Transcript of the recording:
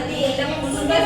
Hadi la musuba